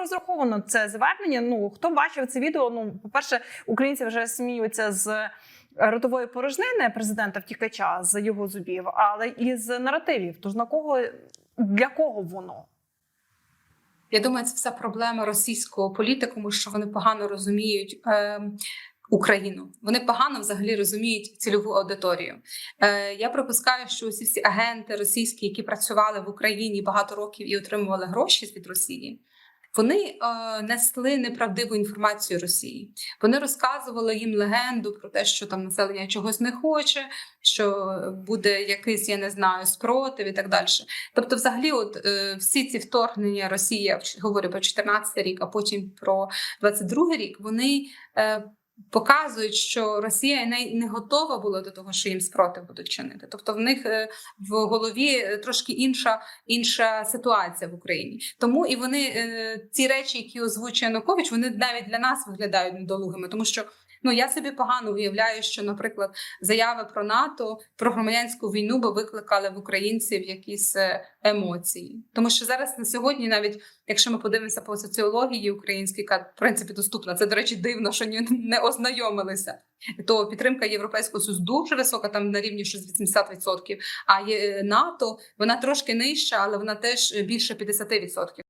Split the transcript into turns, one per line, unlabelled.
розраховано це звернення? Ну хто бачив це відео? Ну, по-перше, українці вже сміються з ротової порожнини президента втікача з його зубів, але і з наративів. Тож на кого для кого воно?
Я думаю, це вся проблема російського політикуму, що вони погано розуміють. Е, Україну вони погано взагалі розуміють цільову аудиторію. Е, я припускаю, що усі всі агенти російські, які працювали в Україні багато років і отримували гроші від Росії, вони е, несли неправдиву інформацію Росії. Вони розказували їм легенду про те, що там населення чогось не хоче, що буде якийсь, я не знаю, спротив і так далі. Тобто, взагалі, от е, всі ці вторгнення Росії, я говорю про 14 рік, а потім про 22 рік, вони. Е, Показують, що Росія не, готова була до того, що їм спротив будуть чинити. Тобто, в них е, в голові е, трошки інша інша ситуація в Україні. Тому і вони е, ці речі, які озвучує Янукович, вони навіть для нас виглядають недолугими, тому що ну я собі погано уявляю, що, наприклад, заяви про НАТО про громадянську війну би викликали в українців якісь емоції. Тому що зараз на сьогодні, навіть якщо ми подивимося по соціології українській, яка в принципі доступна, це до речі, дивно, що не ознайомилися. То підтримка Європейського Союзу дуже висока, там на рівні щось 80%, А НАТО вона трошки нижча, але вона теж більше 50%.